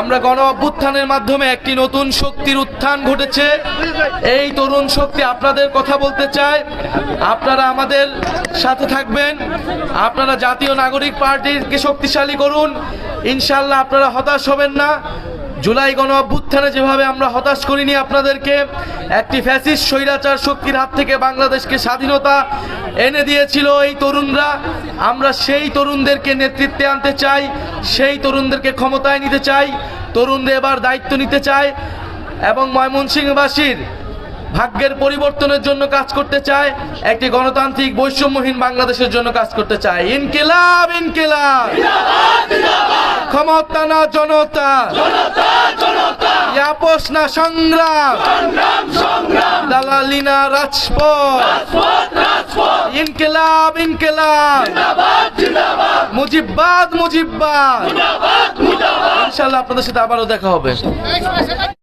আমরা গণ অভ্যুত্থানের মাধ্যমে একটি নতুন শক্তির উত্থান ঘটেছে। এই তরুণ শক্তি আপনাদের কথা বলতে চায় আপনারা আমাদের সাথে থাকবেন। আপনারা জাতীয় নাগরিক পার্টিকে শক্তিশালী করুন। ইনশাল্লাহ আপনারা হতাশ হবেন না। জুলাই গণ অভ্যুত্থানে যেভাবে আমরা হতাশ করিনি আপনাদেরকে, একটি ফ্যাসিস্ট স্বৈরাচার শক্তির হাত থেকে বাংলাদেশকে স্বাধীনতা এনে দিয়েছিল এই তরুণরা। আমরা সেই তরুণদেরকে নেতৃত্বে আনতে চাই, সেই তরুণদেরকে ক্ষমতায় নিতে চাই তরুণদের এবার দায়িত্ব নিতে চাই এবং ময়মনসিংহবাসীর ভাগ্যের পরিবর্তনের জন্য কাজ করতে চায়, একটি গণতান্ত্রিক বৈষম্যহীন বাংলাদেশের জন্য কাজ করতে চায়। ইনকেলাব, ইনকিলাব! ক্ষমতা না জনতা? আপোষ না সংগ্রাম? দালালি না রাজপথ? ইনকিলাব ইনকিলাব। মুজিববাদ মুজিববাদ। ইনশাল্লাহ আপনাদের সাথে আবারও দেখা হবে।